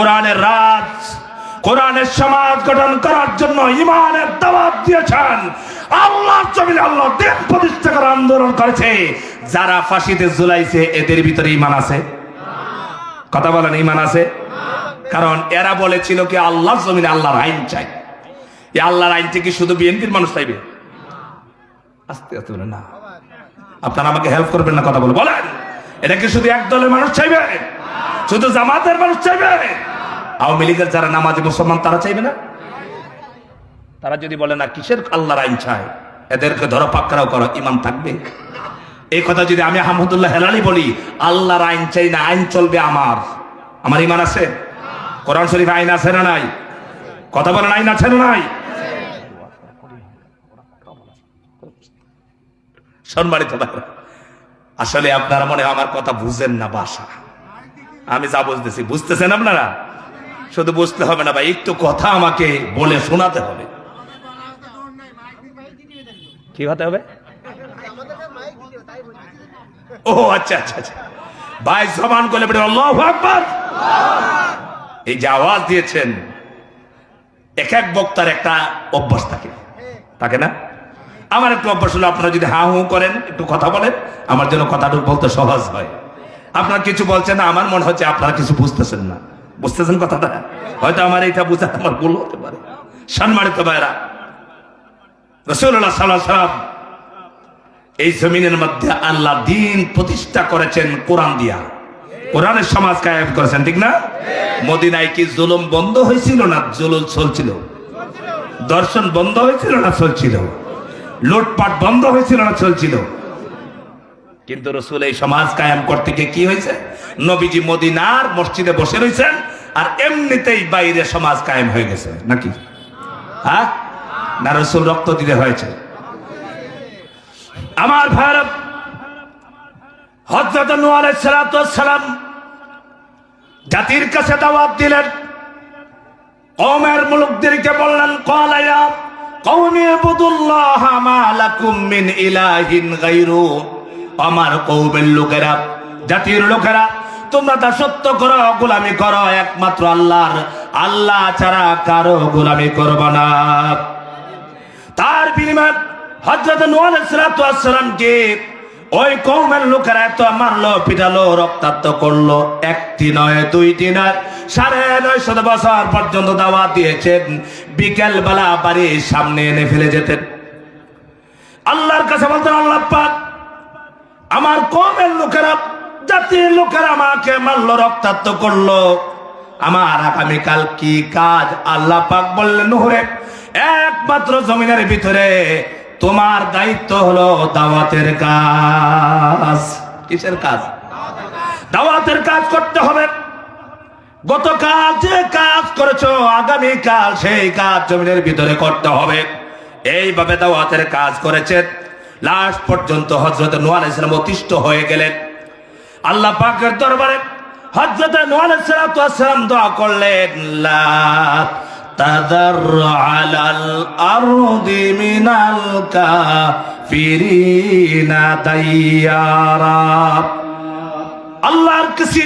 কোরআনের রাজ, কোরআনের সমাজ গঠন করার জন্য ইমানের দাওয়াত দিয়েছেন। আল্লাহ জমিনে আল্লাহ দিন প্রতিষ্ঠা করার আন্দোলন করেছে। যারা ফাঁসিতে ঝুলাইছে, এদের ভিতরে ইমান আছে? কথা বলেন ইমান আছে? কারণ এরা বলেছিল কি আল্লাহ জমিনে আল্লাহর আইন চাই। এই আল্লাহর আইন থেকে শুধু বিএনপির মানুষ চাইবে? আস্তে আস্তে বলেন, না। আপনারা আমাকে হেল্প করবেন না কথা বলে। বলেন, এটা কি শুধু এক দলের মানুষ চাইবে? শুধু জামাতের মানুষ চাইবে? আওয়ামী লীগের যারা নামাজি মুসলমান, তারা চাইবে না? তারা যদি বলে, না, কিসের আল্লাহর আইন চায় এদেরকে ধরো, পাকড়াও করো ইমান থাকবে? এই কথা যদি আমি আহমদুল্লাহ হেলালি বলি, আল্লাহর আইন চাই না, আইন চলবে আমার। আমার ইমান আছে? কোরআন শরীফ আইন আছে না নাই? কথা বলেন, আইন আছে না নাই? সম্মানিত আসলে আপনারা মনে আমার কথা বুঝেন না বাসা। আমি যা বুঝতেছি, বুঝতেছেন আপনারা? শুধু বুঝতে হবে না ভাই, একটু কথা আমাকে বলে শোনাতে হবে। কি হতে হবে? ও আচ্ছা আচ্ছা আচ্ছা। ভাই, জবান করলে এই যে আওয়াজ দিয়েছেন, এক এক বক্তার একটা অভ্যাস থাকে। থাকে না? আমার একটু অভ্যাস হলো, আপনারা যদি হা হু করেন, একটু কথা বলেন, আমার জন্য কথাটুকু বলতে সহজ হয়। আপনার কিছু বলছেন না, আমার মনে হচ্ছে আপনারা কিছু বুঝতেছেন না। বুঝতেছেন কথাটা? হয়তো আমার এটা বুঝা আমার ভুল হতে পারে। সম্মানিত ভাইরা রসুল্লাহ সাল্লাহ সাল্লাম এই জমিনের মধ্যে আল্লাহ দিন প্রতিষ্ঠা করেছেন কোরআন দিয়া। কোরআনের সমাজ কায়েম করেছেন, ঠিক না? মদিনায় কি জুলুম বন্ধ হয়েছিল না জুলুম চলছিল? দর্শন বন্ধ হয়েছিল না চলছিল? লুটপাট বন্ধ হয়েছিল না চলছিল? কিন্তু রসুল এই সমাজ কায়েম করতে গিয়ে কি হয়েছে? নবীজি মদিনার মসজিদে বসে রয়েছেন আর এমনিতেই বাইরে সমাজ কায়েম হয়ে গেছে, নাকি? হ্যাঁ? না রসুল রক্ত দিতে হয়েছে। আমার ভারত হজরত সালাম জাতির কাছে দাওয়াত দিলেন। কমের মুলুকদেরকে বললেন, কলায়া কৌমি বুদুল্লাহ মা লাকুম মিন ইলাহিন গায়রু। আমার কৌমের লোকেরা, জাতির লোকেরা তোমরা তা সত্য করো, গোলামি করো, একমাত্র আল্লাহর। আল্লাহ ছাড়া কারও গোলামি করবে না। তার বিনিময়ে হজরত সালামকে ওই কৌমের লোকেরা এত মারলো, পিটালো, রক্তাক্ত করল। একটি নয়, দুইটি নয়, সাড়ে নয় শত বছর পর্যন্ত দাওয়া দিয়েছেন। বিকেল বেলা বাড়ির সামনে এনে ফেলে যেতেন। আল্লাহর কাছে বলতেন, আল্লাহ পাক, আমার কমের লোকেরা জাতির লোকেরা আমাকে মারলো, রক্তাক্ত করল। আমার আগামীকাল কি কাজ? আল্লাহ পাক বললেন, নহরে, একমাত্র জমিনের ভিতরে তোমার দায়িত্ব হলো দাওয়াতের কাজ। কিসের কাজ? দাওয়াতের কাজ করতে হবে। গতকাল যে কাজ করেছ আগামীকাল সেই কাজ জমিনের ভিতরে করতে হবে। এইভাবে দাওয়াতের কাজ করেছেন লাস্ট পর্যন্ত হজরত নোয়াল ইসলাম অতিষ্ঠ হয়ে গেলেন। আল্লাহ পাকের দরবারে হজরত নোয়াল ইসলাম দোয়া করলেন তাদার আলাল আরদি মিনাল কাফিরিনা দাইয়ারা। আল্লাহর কাছে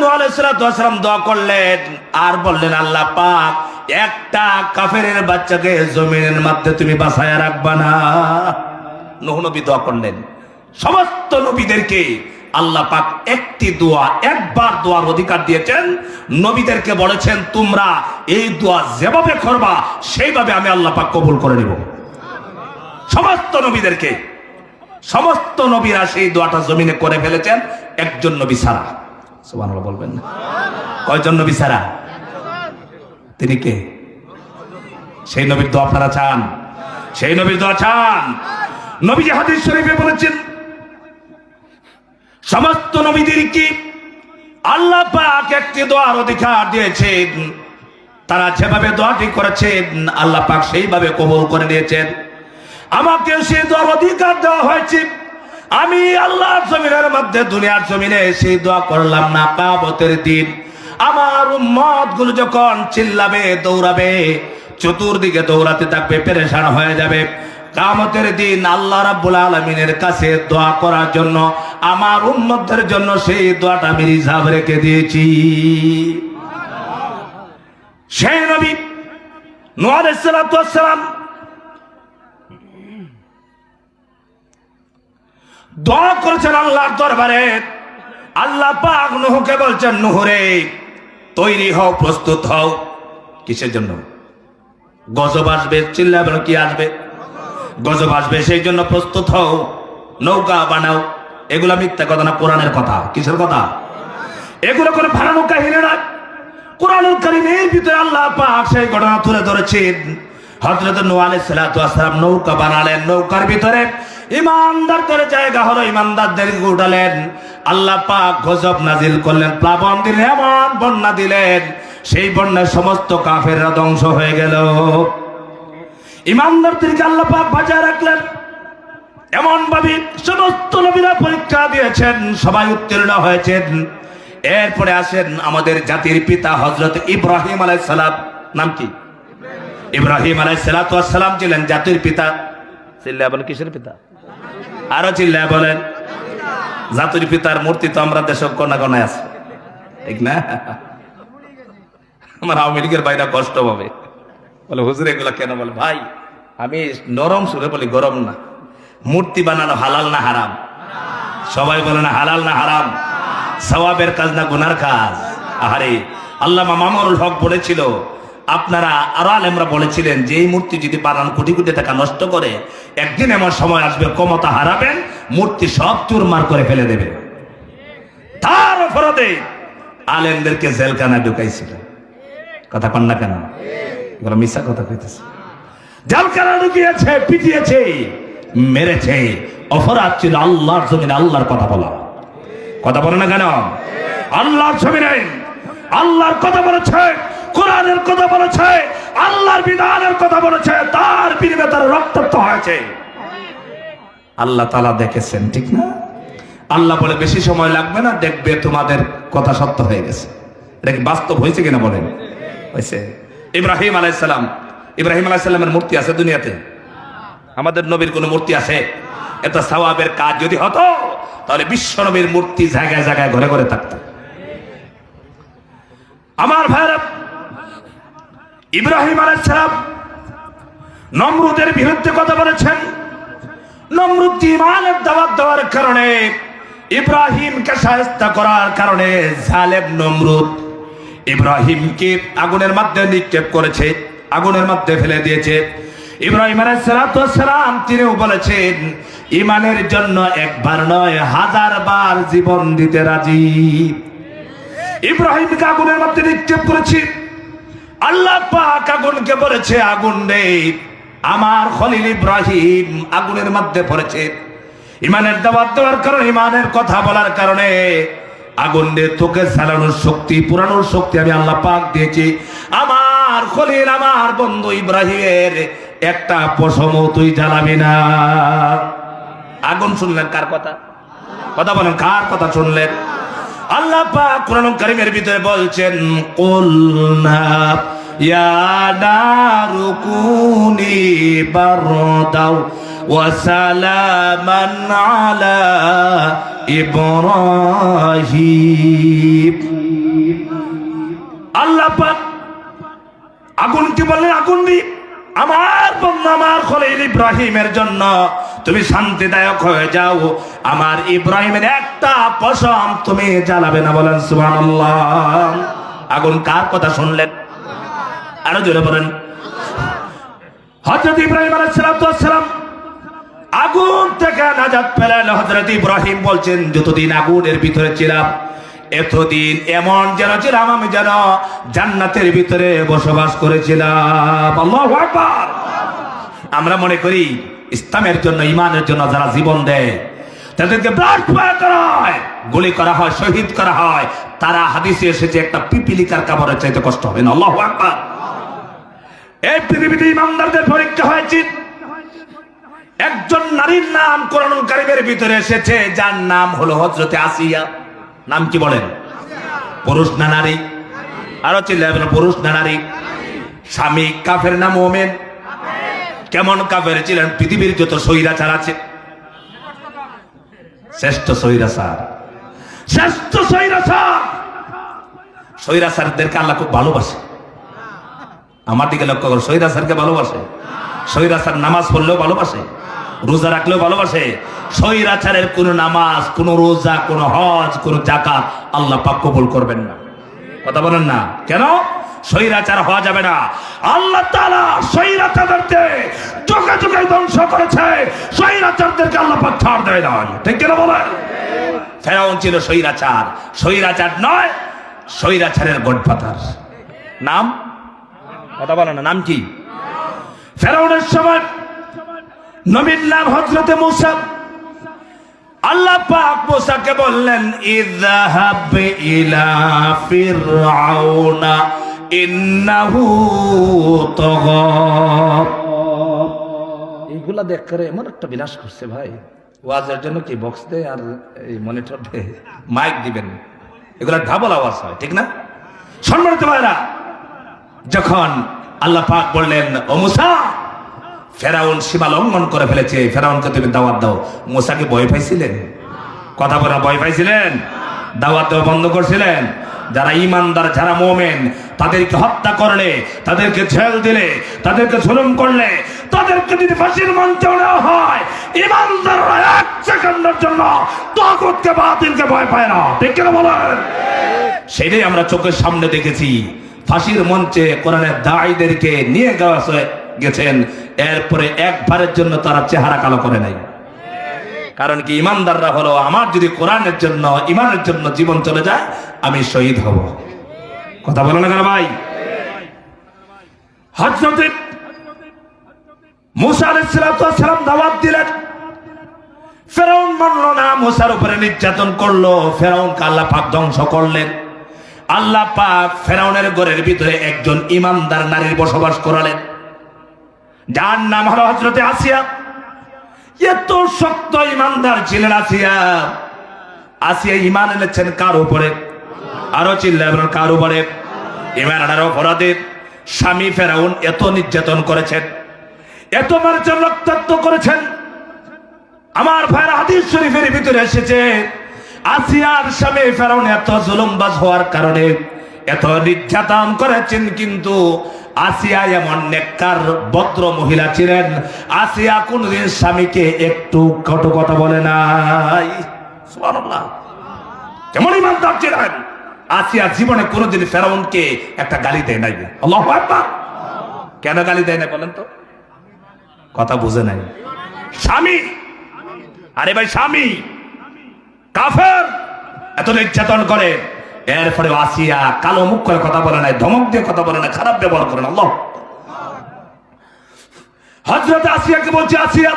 নূহ আলাইহিস সালাম দোয়া করলেন আর বললেন, আল্লাহ পাক, একটা কাফেরের বাচ্চাকে জমিনের মধ্যে তুমি বাঁচায়া রাখবা না। নূহ নবী দোয়া করলেন। সমস্ত নবীদেরকে আল্লাহ পাক একটি দোয়া, একবার দোয়ার অধিকার দিয়েছেন। নবীদেরকে বলেছেন, তোমরা এই দোয়া যেভাবে করবা, সেইভাবে আমি আল্লাহ পাক কবুল করে নিব। সমস্ত নবীদেরকে, সমস্ত নবীরা সেই দোয়াটা জমিনে করে ফেলেছেন, একজন নবী ছাড়া। সুবহানাল্লাহ, বলবেন না? কয়জন নবী ছাড়া? তিনি কে? সেই নবীর দোয়া আপনারা চান? সেই নবীর দোয়া চান? নবী হাদিস শরীফে বলেছেন সমস্ত নবীদেরকে আল্লাহ পাক একটি দোয়ার অধিকার দিয়েছেন। তারা যেভাবে দোয়াটি করেছেন, আল্লাহ পাক সেইভাবে কবুল করে নিয়েছেন। আমাকে সেই দোয়ার অধিকার দেওয়া হয়েছে। আমি আল্লাহর জমিনের মধ্যে, দুনিয়ার জমিনে সেই দোয়া করলাম না কাবতের দিন। আমার উম্মতগুলো যখন চিল্লাবে, দৌড়াবে, চতুর্দিকে দৌড়াতে থাকবে, পেরেশান হয়ে যাবে। কামতের দিন আল্লাহ রাব্বুল আলমিনের কাছে দোয়া করার জন্য, আমার উম্মতদের জন্য সেই দোয়াটা আমি রিজার্ভ রেখে দিয়েছি। সেই নবী নোয়ালাম দোয়া করেছেন আল্লাহর দরবারে। আল্লাহ পাক নুহকে বলছেন, নুহরে, তৈরি হও, প্রস্তুত হও। কিসের জন্য? গজব আসবে চিল্লা বলো কি আসবে? গজব আসবে, সেই জন্য প্রস্তুত হও, নৌকা বানাও। এগুলো মিথ্যা কথা না, কোরআনের কথা। কিসের কথা? এগুলো করে ভাড়ানো কাহিনী না কোরআনুল কারিমের ভিতরে আল্লাহ পাক সেই ঘটনা তুলে ধরেছেন। হজরত সালাতু ওয়াসসালাম নৌকা বানালেন। নৌকার ভিতরে ইমানদারদের জায়গা হলো, ইমানদারদের উঠালেন। আল্লাহ পাক গজব নাজিল করলেন, প্লাবন দিলেন, এমন বন্যা দিলেন। সেই বন্যায় সমস্ত কাফেররা ধ্বংস হয়ে গেল। ইমানদারদেরকে আল্লাহ পাক বাঁচায় রাখলেন। এমন ভাবে সমস্ত নবীরা পরীক্ষা দিয়েছেন, সবাই উত্তীর্ণ হয়েছেন। এরপরে আসেন আমাদের জাতির পিতা হজরত ইব্রাহিম আলাই সালাম নাম কি? ইব্রাহিম আলাই সালাম ছিলেন জাতির পিতা। চিল্লা বলেন, কিসের পিতা? আরও চিল্লা বলেন। জাতির পিতার মূর্তি তো আমরা দেশ কোনা কোনায় আছে। ঠিক না? আমার আওয়ামী লীগের বাইরা কষ্ট পাবে। বলে, হুজুর, এগুলা কেন বলে? ভাই, আমি নরম সুরে বলি, গরম না। মূর্তি বানানো হালাল না হারাম? সবাই বলে, না, হালাল না হারাম। সওয়াবের কাজ না গুনার কাজ? আহারে, আল্লামা মামুনুল হক বলেছিল, আপনারা আরও আলেমরা বলেছিলেন যে, এই মূর্তি যদি বানান কোটি কোটি টাকা নষ্ট করে, একদিন এমন সময় আসবে, ক্ষমতা হারাবেন, মূর্তি সব চুরমার করে ফেলে দেবে। তার অপরাধে আলেমদেরকে জেলখানা ঢুকাইছিল। কথা কন না কেন? এগুলো মিশা কথা কইতেছে। জেলখানা ঢুকিয়েছে পিটিয়েছে, মেরেছে, অপরাধ ছিল আল্লাহর জমিনে, আল্লাহর কথা বলা। কথা বলে না কেন? আল্লাহর জমিনে। আল্লাহর কথা বলেছে, কোরআনের কথা বলেছে, আল্লাহর বিধানের কথা বলেছে, তার বিনিময়ে তার রক্তাক্ত হয়েছে। আল্লাহ তালা দেখেছেন, ঠিক না? আল্লাহ বলে, বেশি সময় লাগবে না, দেখবে তোমাদের কথা সত্য হয়ে গেছে। এটা কি বাস্তব হয়েছে কিনা বলেন? হয়েছে। ইব্রাহিম আলাইসালাম ইব্রাহিম আলাইসাল্লামের মূর্তি আছে দুনিয়াতে? আমাদের নবীর কোনো মূর্তি আছে? এত সওয়াবের কাজ যদি হতো, তাহলে বিশ্ব নবীর মূর্তি জায়গায় জায়গায় ঘরে ঘরে থাকতো। আমার ভাইরা ইব্রাহিম আলাইসালাম নমরুদের বিরুদ্ধে কথা বলেছেন। নমরুদ ইমানের দেওয়ার কারণে, ইব্রাহিমকে সাহেস্তা করার কারণে জালেব নমরুদ ইব্রাহিমকে আগুনের মধ্যে নিক্ষেপ করেছে, আগুনের মধ্যে ফেলে দিয়েছে। ইব্রাহিম আলাইসালাম তিনিও বলেছেন, ইমানের জন্য একবার নয়, হাজার বার জীবন দিতে রাজি। ইব্রাহিমকে আগুনের মধ্যে নিক্ষেপ করেছি। আল্লাহ পাক আগুনকে বলেছে, আগুন নেই, আমার খলিল ইব্রাহিম আগুনের মধ্যে পড়েছে। ইমানের দাবাত দেওয়ার কারণে, ইমানের কথা বলার কারণে আগুন দিয়ে তোকে জ্বালানোর শক্তি, পুরানোর শক্তি আমি আল্লাহ পাক দিয়েছি। আমার খলিল, আমার বন্ধু ইব্রাহিমের একটা পশম তুই জ্বালাবি না। আগুন শুনলেন কার কথা? কথা বলেন, কার কথা শুনলেন? আল্লাহ পাক কোরআন কারীমের ভিতরে বলছেন কুলনা ইয়া নারু কুনি বারদাও সালামান আলা ইব্রাহিম আল্লাহ পাক আগুনকে বললেন? আগুন দি। আমার বন্ধু, আমার খলিল ইব্রাহিমের জন্য তুমি শান্তিদায়ক হয়ে যাও। আমার ইব্রাহিমের একটা পশম তুমি জ্বালাবে না বলেন, সুবহানাল্লাহ। আগুন কার কথা শুনলেন? আরও জোরে বলেন। হযরত ইব্রাহিম আলাইহিস সালাম আগুন থেকে নাজাত পেলেন হযরত ইব্রাহিম বলছেন, যতদিন আগুনের ভিতরে ছিলাম, এতদিন এমন যেন ছিলাম আমি যেন জান্নাতের ভিতরে বসবাস করেছিলাম। আমরা মনে করি ইসলামের জন্য ইমানের জন্য যারা জীবন দেয়, তাদেরকে ব্লাড ফায়ার করা হয়, গুলি করা হয়, শহীদ করা হয়। তারা হাদিসে এসেছে, একটা পিপিলিকার কামড়ের চাইতে কষ্ট হবে না। আল্লাহু আকবার। এই পৃথিবীতে ইমানদারদের পরীক্ষা হয়েছে একজন নারীর নাম কোরআন কারিমের ভিতরে এসেছে, যার নাম হলো হজরতে আসিয়া। নাম কি বলেন? পুরুষ না নারী? আরও চিল্লায় পুরুষ না নারী? স্বামী কাফের নাম ওমেন কেমন কাফের ছিলেন? পৃথিবীর যত সৈরাচার আছে। শ্রেষ্ঠ সৈরাচার শ্রেষ্ঠ সৈরাচার সৈরাচারদেরকে আল্লাহ খুব ভালোবাসে। আমার দিকে লক্ষ্য করো শহীদাসারকে ভালোবাসে। শহীদাসার নামাজ পড়লেও ভালোবাসে। রোজা রাখলেও ভালোবাসে। শহীদাচারের কোনো নামাজ, কোনো রোজা, কোনো হজ, কোনো জাকাত আল্লাহ পাক কবুল করবেন না। কথা বলেন না। কেন? স্বৈরাচার হওয়া যাবে না। আল্লাহ তাআলা স্বৈরাচারদেরকে চোখে চোখে ধ্বংস করেছে। স্বৈরাচারদেরকে আল্লাহ পাক ছাড় দেয় না। ঠিক কিনা বলেন? ফেরাউন ছিল স্বৈরাচার। স্বৈরাচার নয়, স্বৈরাচারের গডফাদার। নাম? কথা বলেন না। নাম কি? ফেরাউনের সময় নবীর নাম হজরতে মুসা। আল্লাহ পাক মুসাকে বললেন, ইযহাব ইলা ফিরআউনা, ইন্নাহু তাগা এইগুলা দেখ করে এমন একটা বিলাস করছে ভাই। ওয়াজের জন্য কি বক্স দে আর এই মনিটর দে মাইক দিবেন। এগুলা ডাবল আওয়াজ হয়, ঠিক না? সম্মানিত ভাইরা যখন আল্লাহ পাক বললেন, ও মুসা ফেরাউন সীমা লঙ্ঘন করে ফেলেছে। ফেরাউনকে তুমি দাওয়াত দাও। মুসাকে ভয় পাইছিলেন? কথা বলে ভয় পাইছিলেন? দাওয়াত দেওয়া বন্ধ করছিলেন? যারা ইমানদার, যারা মোমেন, তাদেরকে হত্যা করলে, তাদেরকে ছেল দিলে, তাদেরকে জুলুম করলে, তাদেরকে যদি ফাঁসির মঞ্চে নেওয়া হয়, ইমানদাররা এক সেকেন্ডের জন্য তগতকে, বাতিলকে ভয় পায় না। ঠিক কিনা বলেন? সেটাই আমরা চোখের সামনে দেখেছি। ফাঁসির মঞ্চে কোরআনের দায়ীদেরকে নিয়ে গেছেন এরপরে একবারের জন্য তারা চেহারা কালো করে নাই। কারণ কি, ইমানদাররা হলো, আমার যদি কোরআনের জন্য, ইমানের জন্য জীবন চলে যায়, আমি শহীদ হব। কথা বলো না কেন ভাই? না উপরে নির্যাতন করল ফেরাউন আল্লাহ পাক ধ্বংস করলেন। আল্লাহ পাক ফেরাউনের ঘরের ভিতরে একজন ইমানদার নারীর বসবাস করালেন। যার নাম হলো হজরতে আসিয়া। এত শক্ত ইমানদার ছিলেন আসিয়া। আসিয়া ইমান এনেছেন কার উপরে? আরও চিল্লাবেন কার উপরে? ইমান আনার অপরাধের স্বামী ফেরাউন এত নির্যাতন করেছেন, এত মানুষের রক্তাক্ত করেছেন। আমার ভাইয়ের হাদিস শরীফের ভিতরে এসেছে, আসিয়ার স্বামী ফেরাউন এত জুলুমবাজ হওয়ার কারণে এত নির্যাতন করেছেন কিন্তু আসিয়া এমন নেককার, ভদ্র মহিলা ছিলেন। আসিয়া কোনদিন স্বামীকে একটু কটু কথা বলে নাই। কেমন ইমানদার ছিলেন। আসিয়া জীবনে কোনোদিন ফেরাউনকে একটা গালি দেয় নাই। আল্লাহু কেন গালি দেয় না বলেন তো? কথা বুঝে নাই। স্বামী। আরে ভাই, স্বামী। কাফের। এত নির্যাতন করে। এরপরে আসিয়া কালো মুখ করে কথা বলে নাই, ধমক দিয়ে কথা বলে না খারাপ ব্যবহার করে না আল্লাহ হজরত আসিয়াকে বলছে, আসিয়া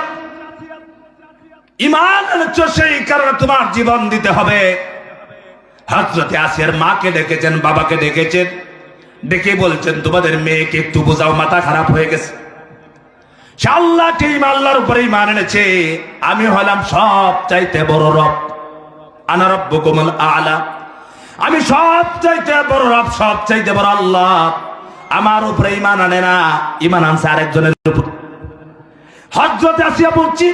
ইমান সেই কারণে তোমার জীবন দিতে হবে। হজরতে আসিয়ার মাকে ডেকেছেন, বাবাকে ডেকেছেন, ডেকে বলছেন, তোমাদের মেয়েকে একটু বোঝাও, মাথা খারাপ হয়ে গেছে। সে আল্লাহকে আল্লাহর উপরে ইমান এনেছে আমি হলাম সব চাইতে বড় রব। আনা রব্বুকুমুল আলা। আমি সব চাইতে বড় রব সব চাইতে বড় আল্লাহ। আমার উপরে ইমান আনে না ইমান আনছে আরেকজনের উপর। হজরত আসিয়া বলছি,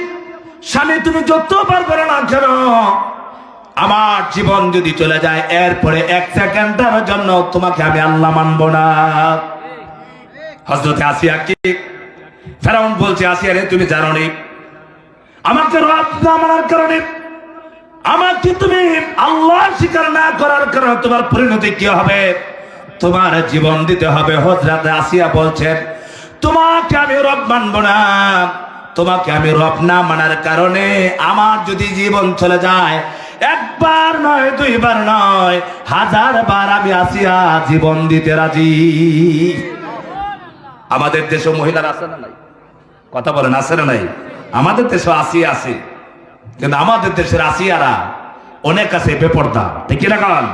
স্বামী, তুমি যত যতবার করে না কেন, আমার জীবন যদি চলে যায়, এরপরে এক সেকেন্ডের জন্য তোমাকে আমি আল্লাহ মানবো না। হজরতে আসিয়া কি, ফেরাউন বলছে, আসিয়া রে, তুমি জানো নি আমাকে রব না মানার কারণে আমাকে তুমি আল্লাহ স্বীকার না করার কারণে তোমার পরিণতি কি হবে? তোমার জীবন দিতে হবে। হজরত আসিয়া বলছেন, তোমাকে আমি রব মানব না। তোমাকে আমি রব না মানার কারণে আমার যদি জীবন চলে যায়, একবার নয়, দুইবার নয়, হাজার বার আমি আসিয়া জীবন দিতে রাজি। আমাদের দেশে মহিলারা আছে না নাই? কথা বলেন, আছে না নাই? আমাদের দেশে আসি আছে। কিন্তু আমাদের দেশের আসিয়ারা অনেক আছে বেপর্দা। ঠিক না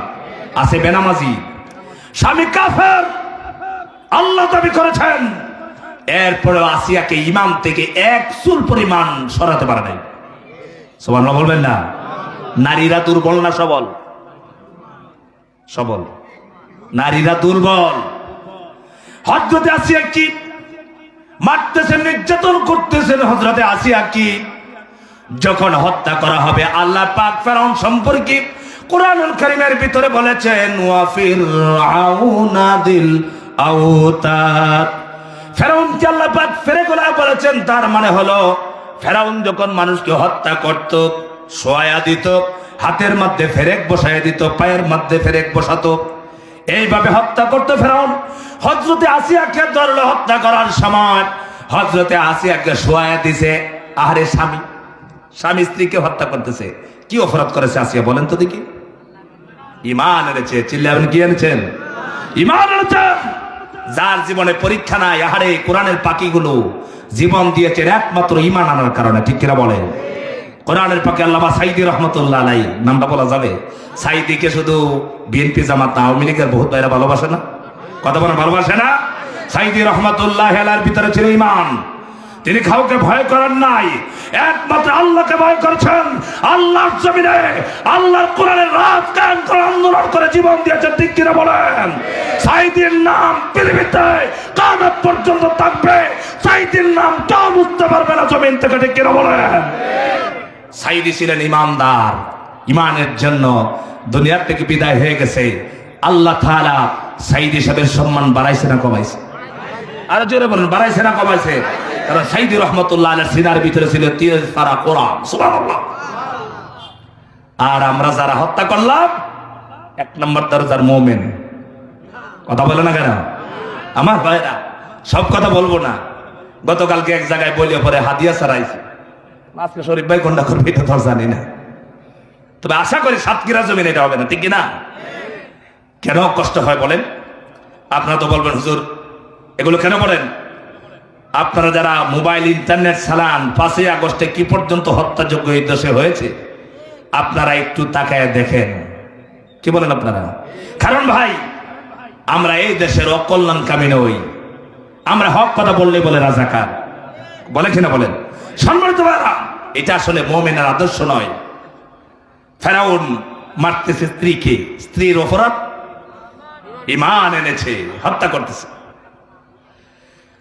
আছে বেনামাজি। স্বামী কাফের আল্লাহ দাবি করেছেন এরপরে আসিয়াকে ইমাম থেকে এক চুল পরিমাণ সরাতে পারে নাই। সবার বলবেন না? নারীরা দুর্বল না সবল? সবল। নারীরা দুর্বল। হজরতে আসিয়া কি মারতেছেন, নির্যাতন করতেছেন হজরতে আসিয়া কি যখন হত্যা করা হবে, আল্লাহ পাক ফেরাউন সম্পর্কে কোরআনুল কারীমের ভিতরে বলেছেন ওয়াফির আউনাদিল আউতাদ ফেরাউনকে আল্লাহ পাক ফেরে গোলা বলেছেন, তার মানে হলো ফেরাউন যখন মানুষকে হত্যা করত সোয়া দিত, হাতের মধ্যে ফেরেক বসায় দিত, পায়ের মধ্যে ফেরেক বসাতো, এইভাবে হত্যা করতো ফেরাউন। হজরতে আসিয়াকে ধরলো হত্যা করার সময় হজরতে আসিয়াকে সোয়া দিছে, আহারে স্বামী। স্বামী স্ত্রীকে হত্যা করতেছে। কি অপরাধ করেছে আসিয়া বলেন তো দেখি। ইমান এনেছে চিল্লে আপনি কি এনেছেন? ইমান এনেছেন যার জীবনে পরীক্ষা নাই, আহারে কোরআনের পাখিগুলো জীবন দিয়েছেন একমাত্র ইমান আনার কারণে, ঠিক কিনা বলেন? কোরআনের পাখি আল্লামা সাইদি রহমতুল্লাহ আলাই, নামটা বলা যাবে। সাইদিকে শুধু বিএনপি জামাত আওয়ামী লীগের বহুত বাইরে ভালোবাসে না? কথা বলে ভালোবাসে না? সাইদি রহমতুল্লাহ হেলার ভিতরে ছিল ইমান। তিনি কাউকে ভয় করেন নাই। একমাত্র আল্লাহকে ভয় করছেন। আল্লাহর জমিনে, আল্লাহর কোরআনের রাত কায়েম করে, আন্দোলন করে জীবন দিয়েছেন। ঠিক কিনা বলেন? সাইদির নাম পৃথিবীতে কামত পর্যন্ত থাকবে। সাইদির নাম কেউ বুঝতে পারবে না জমিন থেকে, ঠিক বলেন? সাইদি ছিলেন ইমানদার। ইমানের জন্য দুনিয়ার থেকে বিদায় হয়ে গেছে। আল্লাহ তাআলা সাইদি সাহেবের সম্মান বাড়াইছে না কমাইছে? আর জোরে বলুন, বাড়াইছে না কমাইছে? কারণ সাইদি রহমতুল্লাহ আলের সিনার ভিতরে ছিল তীর কোরআন আর আমরা যারা হত্যা করলাম, এক নম্বর দরজার মোমেন। কথা বলে না কেন? আমার ভাইরা, সব কথা বলব না। গতকালকে এক জায়গায় বলিয়ে পরে হাদিয়া ছাড়াইছে। আজকে শরীফ ভাই কোনটা করবে এটা তো জানি না। তবে আশা করি সাতক্ষীরা জমিন এটা হবে না, ঠিক না? কেন কষ্ট হয় বলেন? আপনারা তো বলবেন, হুজুর, এগুলো কেন বলেন আপনারা যারা মোবাইল ইন্টারনেট চালান, পাঁচই আগস্টে কি পর্যন্ত হত্যাযোগ্য এই দেশে হয়েছে? আপনারা একটু তাকায় দেখেন। কি বলেন আপনারা? কারণ ভাই, আমরা এই দেশের অকল্যাণকামী নই। আমরা হক কথা বললে বলে রাজাকার। বলে কিনা বলেন? সম্মানিত ভাইরা এটা আসলে মোমেনের আদর্শ নয়। ফেরাউন মারতেছে স্ত্রীকে। স্ত্রীর অপরাধ? ইমান এনেছে, হত্যা করতেছে।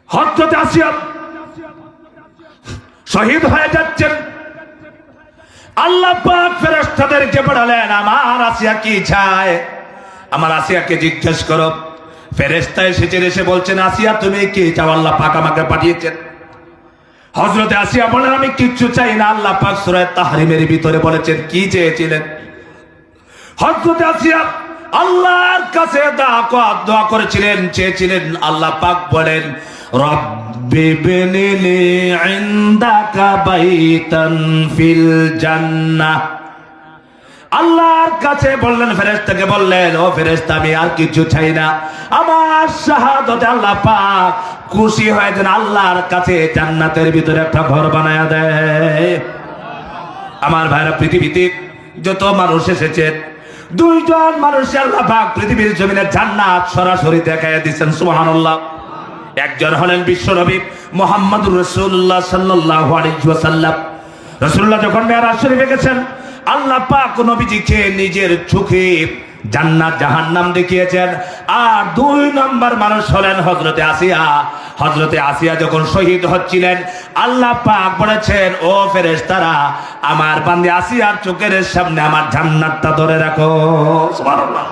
হত্যতে আসিয়া শহীদ হয়ে যাচ্ছেন। আল্লাহ পাক ফেরেশতাদেরকে পড়ালেন আমার আসিয়া কি চায়? আমার আসিয়াকে জিজ্ঞেস করো। ফেরেশতা এসেছেন, এসে বলছেন, আসিয়া, তুমি কি চাও? আল্লাহ পাক আমাকে পাঠিয়েছেন। হজরতে আসিয়া বলেন আমি কিচ্ছু চাই না। আল্লাহ পাক সূরা তাহরিমের ভিতরে বলেছেন, কি চেয়েছিলেন? হজরতে আসিয়া আল্লাহর কাছে দোয়া করেছিলেন, চেয়েছিলেন। আল্লাহ পাক বলেন বিনিলি ইনদাকা বাইতান ফিল জান্নাহ আল্লাহর কাছে বললেন, ফেরেশতাকে বললেন, ও ফেরেশতা, আমি আর কিছু চাই না। আমার শাহাদতে আল্লাহ পাক খুশি হয়ে যেন আল্লাহর কাছে জান্নাতের ভিতরে একটা ঘর বানায়া দেয়। আমার ভাইরা, পৃথিবীতে যত মানুষ এসেছে, দুইজন মানুষ আল্লাহ পাক পৃথিবীর জমিনে জান্নাত সরাসরি দেখায় দিচ্ছেন সুবহানাল্লাহ। একজন হলেন বিশ্বনবী মোহাম্মদুর রসুল্লাহ সাল্লাল্লাহু আলাইহি ওয়াসাল্লাম। রসুল্লাহ যখন মেয়ারাজ শরীফে গেছেন, আল্লাহ পাক নবীজিকে নিজের চোখে জান্নাত জাহান্নাম দেখিয়েছেন। আর দুই নম্বর মানুষ হলেন হজরতে আসিয়া। হজরতে আসিয়া যখন শহীদ হচ্ছিলেন, আল্লাহ পাক বলেছেন, ও ফেরেশতারা, আমার বান্দে আসিয়ার চোখের সামনে আমার জান্নাতটা ধরে রাখো। সুবহানাল্লাহ।